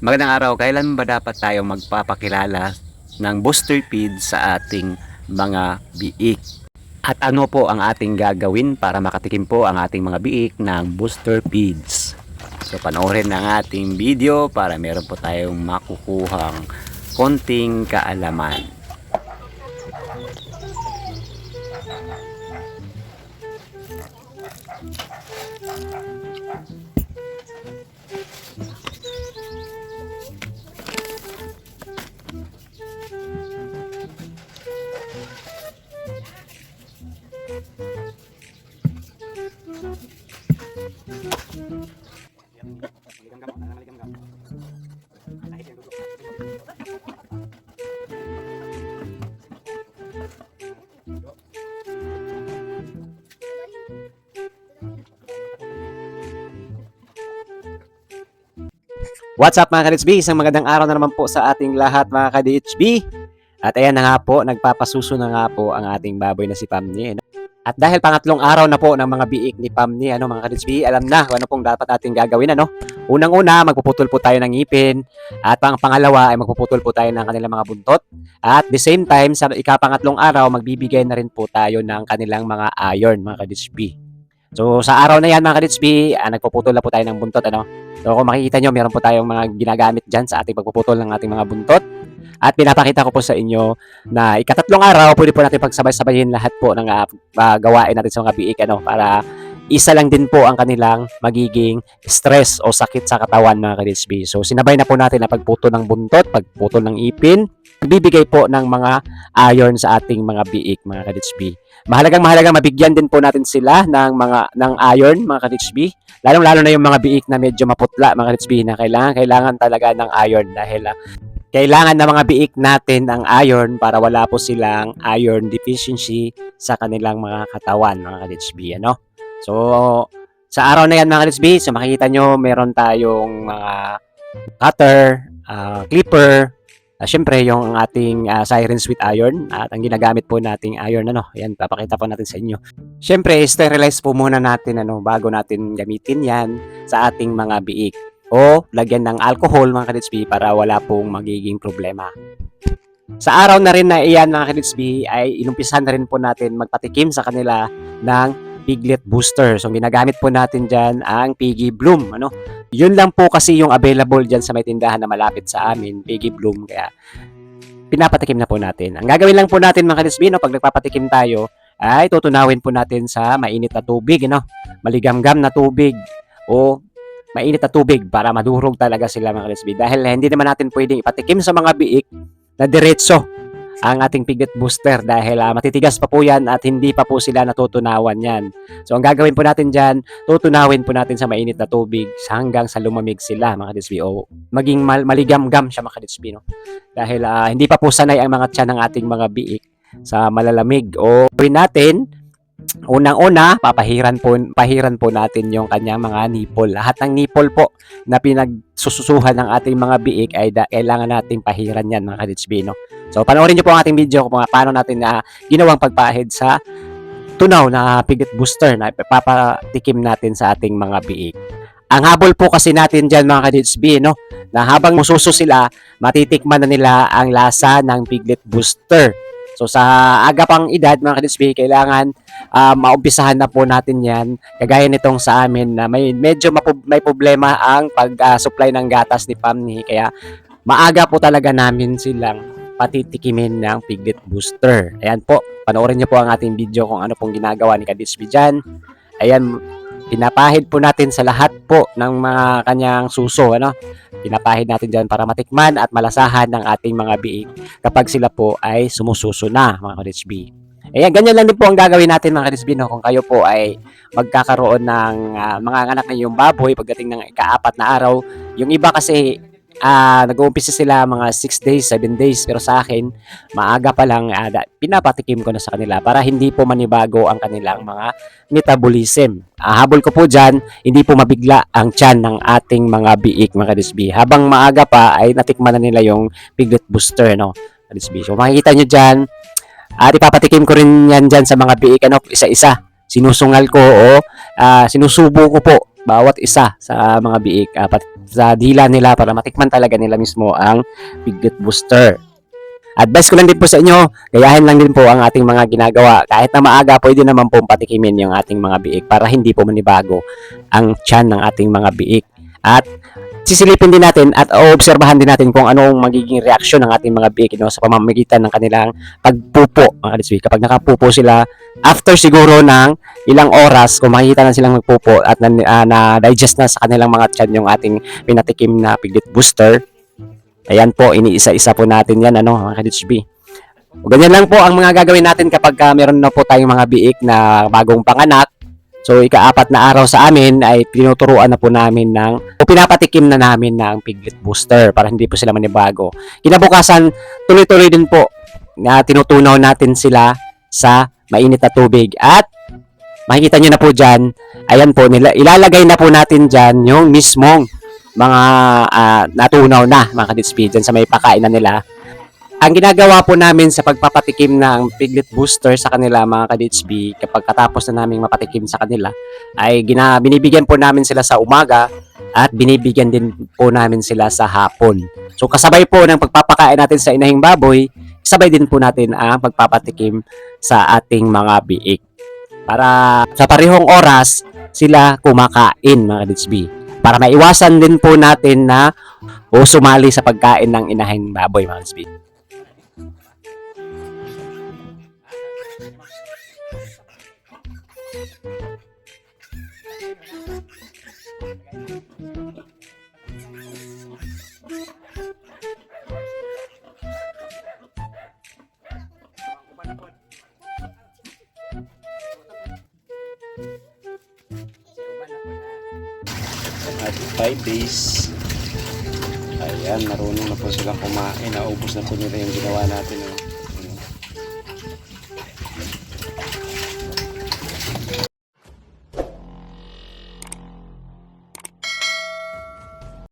Magandang araw, kailan ba dapat tayo magpapakilala ng booster feed sa ating mga biik? At ano po ang ating gagawin para makatikim po ang ating mga biik ng booster feeds? So panoorin ang ating video para meron po tayong makukuhang konting kaalaman. What's up mga ka-DHB? Isang magandang araw na naman po sa ating lahat mga ka-DHB. At ayan na nga po, nagpapasuso na nga po ang ating baboy na si Pamni. Ano? At dahil pangatlong araw na po ng mga biik ni Pamni, ano mga ka-DHB, alam na ano pong dapat ating gagawin. Ano? Unang-una, magpuputol po tayo ng ngipin. At pang pangalawa ay magpuputol po tayo ng kanilang mga buntot. At the same time, sa ikapangatlong araw, magbibigay na rin po tayo ng kanilang mga iron mga ka-DHB. So sa araw na yan mga ka-DHB, ah, nagpuputol na po tayo ng buntot. Ano? So kung makikita nyo, meron po tayong mga ginagamit dyan sa ating pagpuputol ng ating mga buntot. At pinapakita ko po sa inyo na ikatatlong araw, pwede po natin pagsabay-sabayin lahat po ng uh, uh, gawain natin sa mga biik ano, para isa lang din po ang kanilang magiging stress o sakit sa katawan mga ka-DHB. So sinabay na po natin na pagputol ng buntot, pagputol ng ipin, bibigay po ng mga iron sa ating mga biik mga ka-DHB. Mahalagang mahalagang mabigyan din po natin sila ng mga ng iron mga ka-DHB. Lalong lalo na yung mga biik na medyo maputla mga ka-DHB na kailangan kailangan talaga ng iron dahil uh, kailangan ng mga biik natin ang iron para wala po silang iron deficiency sa kanilang mga katawan mga ka-DHB ano. So sa araw na yan mga ka-DHB, so makikita nyo meron tayong mga cutter, uh, clipper, Uh, Siyempre, yung ating uh, siren sweet iron at ang ginagamit po nating iron, ano, yan, papakita po natin sa inyo. Siyempre, sterilize po muna natin ano, bago natin gamitin yan sa ating mga biik o lagyan ng alcohol mga kaditsbi para wala pong magiging problema. Sa araw na rin na iyan mga kaditsbi ay inumpisahan na rin po natin magpatikim sa kanila ng piglet booster. So ginagamit po natin dyan ang Piggy Bloom. Ano? Yun lang po kasi yung available dyan sa may tindahan na malapit sa amin, Piggy Bloom. Kaya pinapatikim na po natin. Ang gagawin lang po natin mga kadisbino pag nagpapatikim tayo ay tutunawin po natin sa mainit na tubig, ano? maligamgam na tubig o mainit na tubig para madurog talaga sila mga kadisbi. Dahil hindi naman natin pwedeng ipatikim sa mga biik na diretso ang ating piglet booster dahil uh, matitigas pa po yan at hindi pa po sila natutunawan yan. So ang gagawin po natin dyan, tutunawin po natin sa mainit na tubig hanggang sa lumamig sila mga kadisbi o maging mal- maligam-gam siya mga kadisbi. No? Dahil uh, hindi pa po sanay ang mga tiyan ng ating mga biik sa malalamig o natin Unang-una, papahiran po, pahiran po natin yung kanyang mga nipple. Lahat ng nipple po na pinagsususuhan ng ating mga biik ay da, kailangan nating pahiran yan mga kaditsbi. No? So, panoorin nyo po ang ating video kung paano natin na ginawang pagpahid sa tunaw na piglet booster na papatikim natin sa ating mga biik. Ang habol po kasi natin dyan mga kaditsbi, no? na habang mususo sila, matitikman na nila ang lasa ng piglet booster. So sa aga pang edad mga kadisbi, kailangan uh, maumpisahan na po natin yan. Kagaya nitong sa amin na may medyo mapu- may problema ang pag-supply uh, ng gatas ni Pamni. Kaya maaga po talaga namin silang patitikimin ng piglet booster. Ayan po, panoorin niyo po ang ating video kung ano pong ginagawa ni Kadisbi dyan. Ayan, pinapahid po natin sa lahat po ng mga kanyang suso, ano? Pinapahid natin dyan para matikman at malasahan ng ating mga biik kapag sila po ay sumususo na, mga ka-HB. Ayan, ganyan lang din po ang gagawin natin mga ka no? kung kayo po ay magkakaroon ng uh, mga anak ng iyong baboy pagdating ng ikaapat na araw. Yung iba kasi uh, nag-uumpisa sila mga 6 days, 7 days. Pero sa akin, maaga pa lang, uh, pinapatikim ko na sa kanila para hindi po manibago ang kanilang mga metabolism. Uh, habol ko po dyan, hindi po mabigla ang tiyan ng ating mga biik, mga kadisbi. Habang maaga pa, ay natikman na nila yung piglet booster, no? Kadisbi. So makikita nyo dyan, at ipapatikim ko rin yan dyan sa mga biik, ano, isa-isa. Sinusungal ko o uh, sinusubo ko po bawat isa sa mga biik. Uh, sa dila nila para matikman talaga nila mismo ang piglet booster. Advice ko lang din po sa inyo, gayahin lang din po ang ating mga ginagawa. Kahit na maaga, pwede naman po patikimin yung ating mga biik para hindi po manibago ang tiyan ng ating mga biik. At sisilipin din natin at oobserbahan din natin kung anong magiging reaksyon ng ating mga biik no, sa pamamagitan ng kanilang pagpupo. Mga. Kapag nakapupo sila, after siguro ng ilang oras, kung makikita na silang magpupo at na, ah, na-digest na sa kanilang mga tiyan yung ating pinatikim na piglet booster, Ayan po, iniisa-isa po natin yan, ano, mga ka-HB. O, Ganyan lang po ang mga gagawin natin kapag ka meron na po tayong mga biik na bagong panganak. So, ikaapat na araw sa amin ay tinuturuan na po namin ng, o pinapatikim na namin ng piglet booster para hindi po sila manibago. Kinabukasan, tuloy-tuloy din po na tinutunaw natin sila sa mainit na tubig. At makikita nyo na po dyan, ayan po, nila, ilalagay na po natin dyan yung mismong mga ah, natunaw na mga kaditspeed dyan sa may pakain na nila. Ang ginagawa po namin sa pagpapatikim ng piglet booster sa kanila mga kaditsb, kapag katapos na namin mapatikim sa kanila, ay gina, binibigyan po namin sila sa umaga at binibigyan din po namin sila sa hapon. So kasabay po ng pagpapakain natin sa inahing baboy, sabay din po natin ang pagpapatikim sa ating mga biik. Para sa parehong oras, sila kumakain mga kaditsb para maiwasan din po natin na o sumali sa pagkain ng inahing baboy mga kasbi. At 5 days, ayan, marunong na po silang kumain. Naubos na po nila yung ginawa natin.